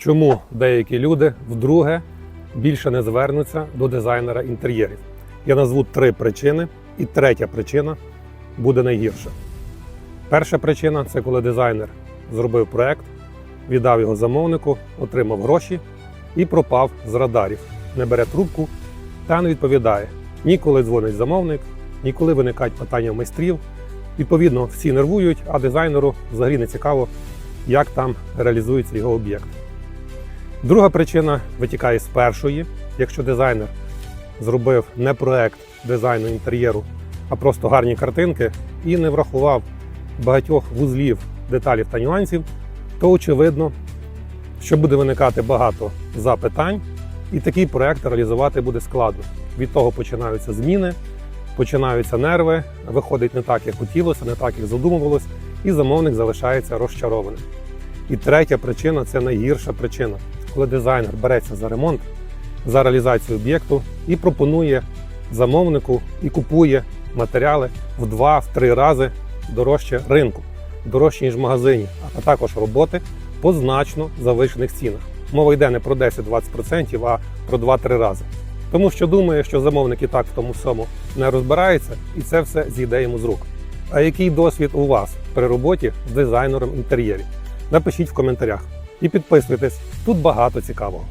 Чому деякі люди вдруге більше не звернуться до дизайнера інтер'єрів? Я назву три причини, і третя причина буде найгірша. Перша причина це коли дизайнер зробив проект, віддав його замовнику, отримав гроші і пропав з радарів, не бере трубку та не відповідає. Ніколи дзвонить замовник, ніколи виникають питання в майстрів. Відповідно, всі нервують, а дизайнеру взагалі не цікаво, як там реалізується його об'єкт. Друга причина витікає з першої, якщо дизайнер зробив не проект дизайну інтер'єру, а просто гарні картинки і не врахував багатьох вузлів, деталів та нюансів, то очевидно, що буде виникати багато запитань, і такий проект реалізувати буде складно. Від того починаються зміни, починаються нерви, виходить не так, як хотілося, не так, як задумувалось, і замовник залишається розчарованим. І третя причина це найгірша причина, коли дизайнер береться за ремонт, за реалізацію об'єкту і пропонує замовнику і купує матеріали в два-три рази дорожче ринку, дорожче ніж в магазині, а також роботи по значно завищених цінах. Мова йде не про 10-20%, а про 2-3 рази. Тому що думає, що замовник і так в тому всьому не розбирається, і це все зійде йому з рук. А який досвід у вас при роботі з дизайнером інтер'єрів? Напишіть в коментарях і підписуйтесь, тут багато цікавого.